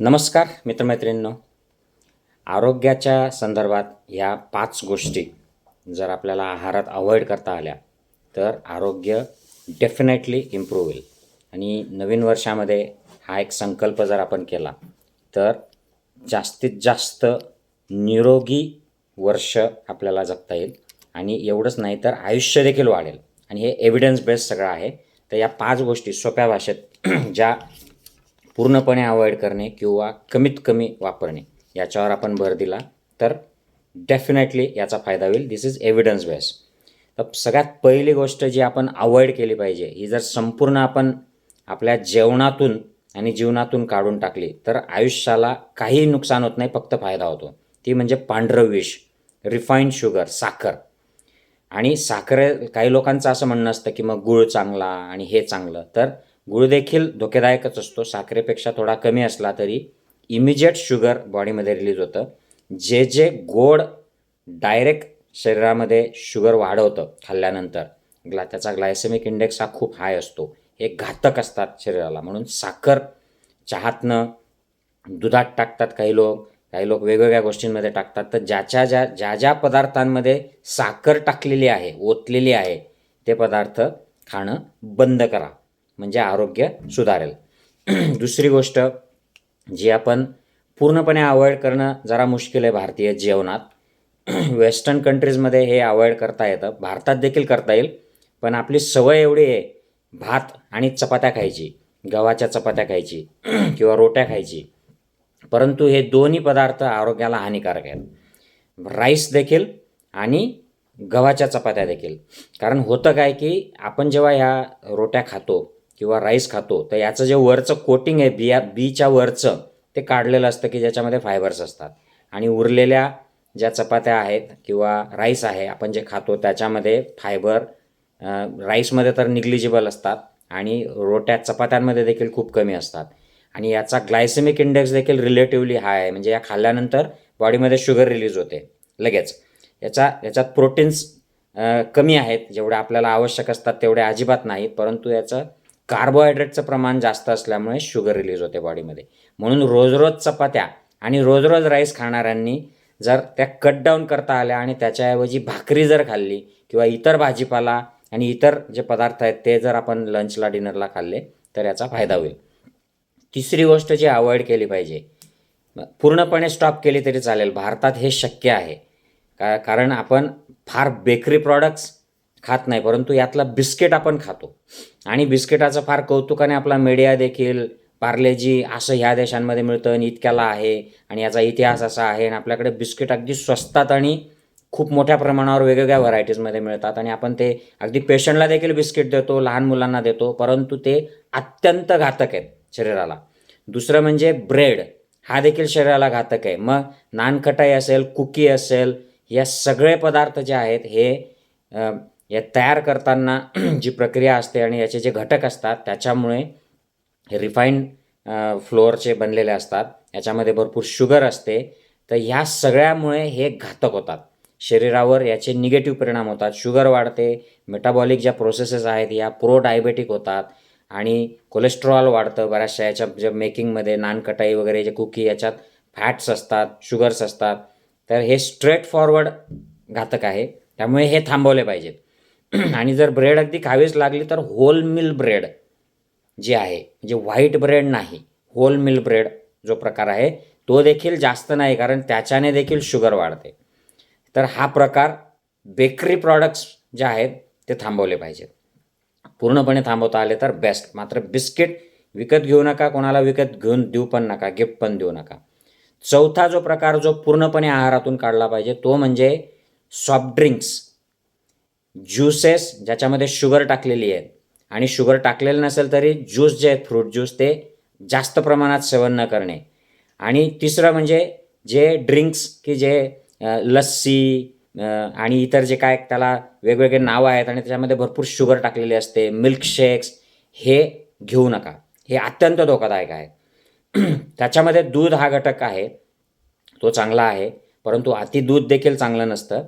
नमस्कार मित्रमैत्रिणींनो. आरोग्याच्या संदर्भात ह्या पाच गोष्टी जर आपल्याला आहारात अवॉइड करता आल्या तर आरोग्य डेफिनेटली इम्प्रूव्ह होईल. आणि नवीन वर्षामध्ये हा एक संकल्प जर आपण केला तर जास्तीत जास्त निरोगी वर्ष आपल्याला जगता येईल. आणि एवढंच नाही तर आयुष्य देखील वाढेल. आणि हे एव्हिडन्स बेस्ड सगळं आहे. तर या पाच गोष्टी सोप्या भाषेत ज्या पूर्णपणे अवॉइड करणे किंवा कमीत कमी वापरणे. याच्यावर आपण भर दिला तर डेफिनेटली याचा फायदा होईल. दिस इज एव्हिडन्स बेस तर सगळ्यात पहिली गोष्ट जी आपण अवॉइड केली पाहिजे ही जर संपूर्ण आपण आपल्या जेवणातून आणि जीवनातून काढून टाकली तर आयुष्याला काही नुकसान होत नाही फक्त फायदा होतो. ती म्हणजे पांढरं विष रिफाईंड शुगर साखर. आणि साखर काही लोकांचं असं म्हणणं असतं की मग गुळ चांगला आणि हे चांगलं तर गुळ देखील धोकेदायकच असतो. साखरेपेक्षा थोडा कमी असला तरी इमिजिएट शुगर बॉडीमध्ये रिलीज होतं. जे जे गोड डायरेक्ट शरीरामध्ये शुगर वाढवतं खाल्ल्यानंतर. ग्ला त्याचा ग्लायसेमिक इंडेक्स हा खूप हाय असतो. हे घातक असतात शरीराला. म्हणून साखर चहातनं दुधात टाकतात काही लोक. काही लोक वेगवेगळ्या गोष्टींमध्ये टाकतात. तर ज्याच्या ज्या ज्या ज्या पदार्थांमध्ये साखर टाकलेली आहे ओतलेली आहे ते पदार्थ खाणं बंद करा. म्हणजे आरोग्य सुधारेल. दुसरी गोष्ट जी आपण पूर्णपणे अवॉइड करणं जरा मुश्किल आहे भारतीय जेवणात. वेस्टर्न कंट्रीजमध्ये हे अवॉइड करता येतं. भारतात देखील करता येईल. पण आपली सवय एवढी आहे भात आणि चपात्या खायची गव्हाच्या चपात्या खायची किंवा रोट्या खायची. परंतु हे दोन्ही पदार्थ आरोग्याला हानिकारक आहेत. राईस देखील आणि गव्हाच्या चपात्या देखील. कारण होतं काय की आपण जेव्हा ह्या रोट्या खातो किंवा राईस खातो तर याचं जे वरचं कोटिंग आहे बिया बीच्या वरचं ते काढलेलं असतं की ज्याच्यामध्ये फायबर्स असतात. आणि उरलेल्या ज्या चपात्या आहेत किंवा राईस आहे आपण जे खातो त्याच्यामध्ये फायबर राईसमध्ये तर निग्लिजिबल असतात आणि रोट्या चपात्यांमध्ये देखील खूप कमी असतात. आणि याचा ग्लायसेमिक इंडेक्स देखील रिलेटिव्हली हाय आहे. म्हणजे या खाल्ल्यानंतर बॉडीमध्ये शुगर रिलीज होते लगेच. याचा याच्यात प्रोटीन्स कमी आहेत. जेवढे आपल्याला आवश्यक असतात तेवढे अजिबात नाहीत. परंतु याचं कार्बोहायड्रेटचं प्रमाण जास्त असल्यामुळे शुगर रिलीज होते बॉडीमध्ये म्हणून रोज रोज चपात्या आणि रोज रोज राईस खाणाऱ्यांनी जर त्या कट डाऊन करता आल्या आणि त्याच्याऐवजी भाकरी जर खाल्ली किंवा इतर भाजीपाला आणि इतर जे पदार्थ आहेत ते जर आपण लंचला डिनरला खाल्ले तर याचा फायदा होईल. तिसरी गोष्ट जी अवॉइड केली पाहिजे. पूर्णपणे स्टॉप केली तरी चालेल. भारतात हे शक्य आहे. का कारण आपण फार बेकरी प्रॉडक्ट्स खात नाही परंतु यातला बिस्किट आपण खातो. आणि बिस्किटाचं फार कौतुकाने आपला मीडिया देखील पार्लेजी असं ह्या देशांमध्ये मिळतं आणि इतक्याला आहे आणि याचा इतिहास असा आहे आणि आपल्याकडे बिस्किट अगदी स्वस्तात आणि खूप मोठ्या प्रमाणावर वेगवेगळ्या व्हरायटीजमध्ये मिळतात आणि आपण ते अगदी पेशंटला देखील बिस्किट देतो लहान मुलांना देतो परंतु ते अत्यंत घातक आहेत शरीराला. दुसरं म्हणजे ब्रेड हा देखील शरीराला घातक आहे. मग नानखटाई असेल कुकी असेल या सगळे पदार्थ जे आहेत हे या तयार करताना जी प्रक्रिया असते आणि याचे जे घटक असतात त्याच्यामुळे हे रिफाईंड फ्लोअरचे बनलेले असतात. याच्यामध्ये भरपूर शुगर असते. तर ह्या सगळ्यामुळे हे घातक होतात. शरीरावर याचे निगेटिव्ह परिणाम होतात. शुगर वाढते. मेटाबॉलिक ज्या प्रोसेसेस आहेत या प्रो डायबेटिक होतात. आणि कोलेस्ट्रॉल वाढतं. बऱ्याचशा याच्या ज्या मेकिंगमध्ये नानकटाई वगैरे जे कुकी याच्यात फॅट्स असतात शुगर्स असतात. तर हे स्ट्रेट फॉरवर्ड घातक आहे. त्यामुळे हे थांबवले पाहिजेत. आणि जर ब्रेड अगदी खावीच लागली तर होल मिल ब्रेड जे आहे म्हणजे व्हाईट ब्रेड नाही होल मिल ब्रेड जो प्रकार आहे तो देखील जास्त नाही कारण त्याच्याने देखील शुगर वाढते. तर हा प्रकार बेकरी प्रॉडक्ट्स जे आहेत ते थांबवले पाहिजेत. पूर्णपणे थांबवता आले तर बेस्ट मात्र बिस्किट विकत घेऊ नका कोणाला विकत घेऊन देऊ पण नका गिफ्ट पण देऊ नका. चौथा जो प्रकार जो पूर्णपणे आहारातून काढला पाहिजे तो म्हणजे सॉफ्ट ड्रिंक्स ज्युसेस ज्याच्यामध्ये शुगर टाकलेली आहे आणि शुगर टाकलेलं नसेल तरी ज्यूस जे आहेत फ्रूट ज्यूस ते जास्त प्रमाणात सेवन न करणे. आणि तिसरं म्हणजे जे ड्रिंक्स की जे लस्सी आणि इतर जे काय त्याला वेगवेगळे नावं आहेत आणि त्याच्यामध्ये भरपूर शुगर टाकलेली असते मिल्कशेक्स हे घेऊ नका. हे अत्यंत धोकादायक आहे. त्याच्यामध्ये दूध हा घटक आहे तो चांगला आहे परंतु अति दूध देखील चांगलं नसतं.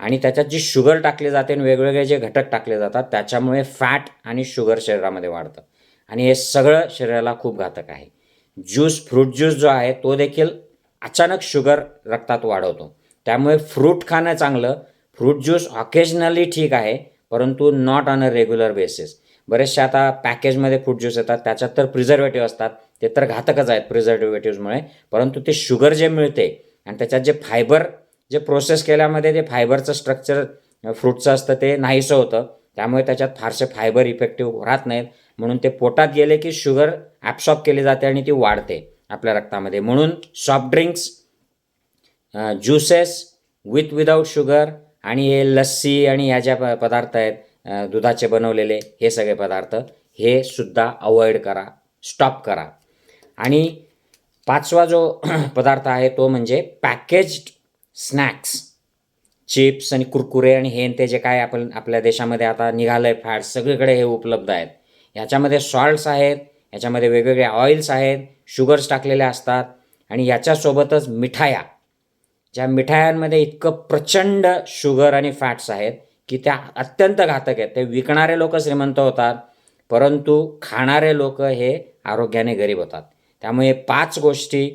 आणि त्याच्यात जी शुगर टाकली जाते आणि वेगवेगळे जे घटक टाकले जातात त्याच्यामुळे फॅट आणि शुगर शरीरामध्ये वाढतं. आणि हे सगळं शरीराला खूप घातक आहे. ज्यूस फ्रूट ज्यूस जो आहे तो देखील अचानक शुगर रक्तात वाढवतो. त्यामुळे फ्रूट खाणं चांगलं फ्रूट ज्यूस ऑकेजनली ठीक आहे परंतु not on a regular basis बरेचसे आता पॅकेजमध्ये फ्रूट ज्यूस येतात त्याच्यात तर प्रिझर्वेटिव्ह असतात ते तर घातकच आहेत प्रिझर्वेटिव्हमुळे परंतु ते शुगर जे मिळते आणि त्याच्यात जे फायबर जे प्रोसेस केल्यामध्ये ते फायबरचं स्ट्रक्चर फ्रूटचं असतं ते नाहीसं होतं. त्यामुळे त्याच्यात फारसे फायबर इफेक्टिव्ह राहत नाहीत. म्हणून ते पोटात गेले की शुगर ॲब्सॉर्ब केली जाते आणि ती वाढते आपल्या रक्तामध्ये. म्हणून soft drinks juices with without sugar आणि हे लस्सी आणि ह्या ज्या पदार्थ आहेत दुधाचे बनवलेले हे सगळे पदार्थ हे सुद्धा अवॉइड करा स्टॉप करा. आणि पाचवा जो पदार्थ आहे तो म्हणजे पॅकेज्ड स्नॅक्स चिप्स आणि कुरकुरे आणि हे ते जे काय आपण आपल्या देशामध्ये आता निघालं आहे फॅट सगळीकडे हे उपलब्ध आहेत. ह्याच्यामध्ये सॉल्ट्स आहेत ह्याच्यामध्ये वेगवेगळे ऑइल्स आहेत शुगर्स टाकलेले असतात आणि याच्यासोबतच मिठाया. ज्या मिठायांमध्ये इतकं प्रचंड शुगर आणि फॅट्स आहेत की त्या अत्यंत घातक आहेत. ते विकणारे लोक श्रीमंत होतात परंतु खाणारे लोक हे आरोग्याने गरीब होतात. त्यामुळे पाच गोष्टी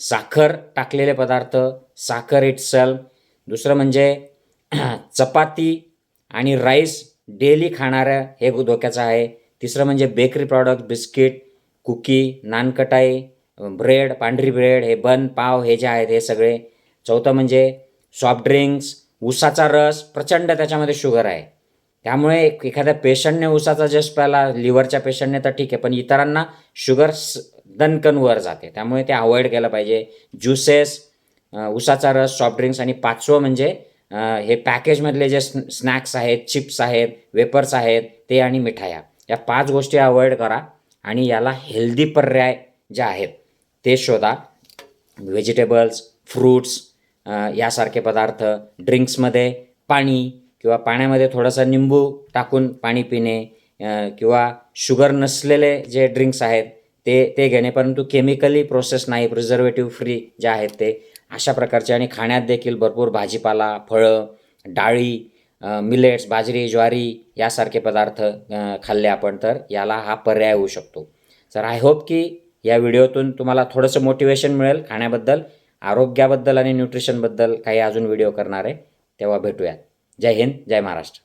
साखर टाकलेले पदार्थ साखर इट्सल दुसरं म्हणजे चपाती आणि राईस डेली खाणाऱ्या हे धोक्याचं आहे. तिसरं म्हणजे bakery product biscuit cookie nankhatai bread पांढरी ब्रेड हे बन पाव हे जे आहेत हे सगळे. चौथं म्हणजे सॉफ्ट ड्रिंक्स उसाचा रस प्रचंड त्याच्यामध्ये शुगर आहे. त्यामुळे एखाद्या पेशंटने उसाचा जस्ट प्याला लिव्हरच्या पेशंटने तर ठीक आहे पण इतरांना शुगर स- दणकन वर जाते. त्यामुळे ते अवॉइड केलं पाहिजे. ज्युसेस उसाचा रस सॉफ्ट ड्रिंक्स आणि पाचवं म्हणजे हे पॅकेजमधले जे स्नॅक्स आहेत चिप्स आहेत वेपर्स आहेत ते आणि मिठाया. या पाच गोष्टी अवॉइड करा आणि याला हेल्दी पर्याय जे आहेत ते शोधा. व्हेजिटेबल्स फ्रूट्स यासारखे पदार्थ ड्रिंक्समध्ये पाणी किंवा पाण्यामध्ये थोडंसं निंबू टाकून पाणी पिणे किंवा शुगर नसलेले जे ड्रिंक्स आहेत ते ते घेणे. परंतु केमिकली प्रोसेस नाही प्रिझर्वेटिव्ह फ्री जे आहेत ते अशा प्रकारचे. आणि खाण्यात देखील भरपूर भाजीपाला फळं डाळी मिलेट्स बाजरी ज्वारी यासारखे पदार्थ खाल्ले आपण. तर याला हा पर्याय होऊ शकतो. तर आय होप की या व्हिडिओतून तुम्हाला थोडंसं मोटिवेशन मिळेल खाण्याबद्दल आरोग्याबद्दल आणि न्यूट्रिशनबद्दल काही अजून व्हिडिओ करणार आहे. तेव्हा भेटूयात. जय हिंद जय महाराष्ट्र.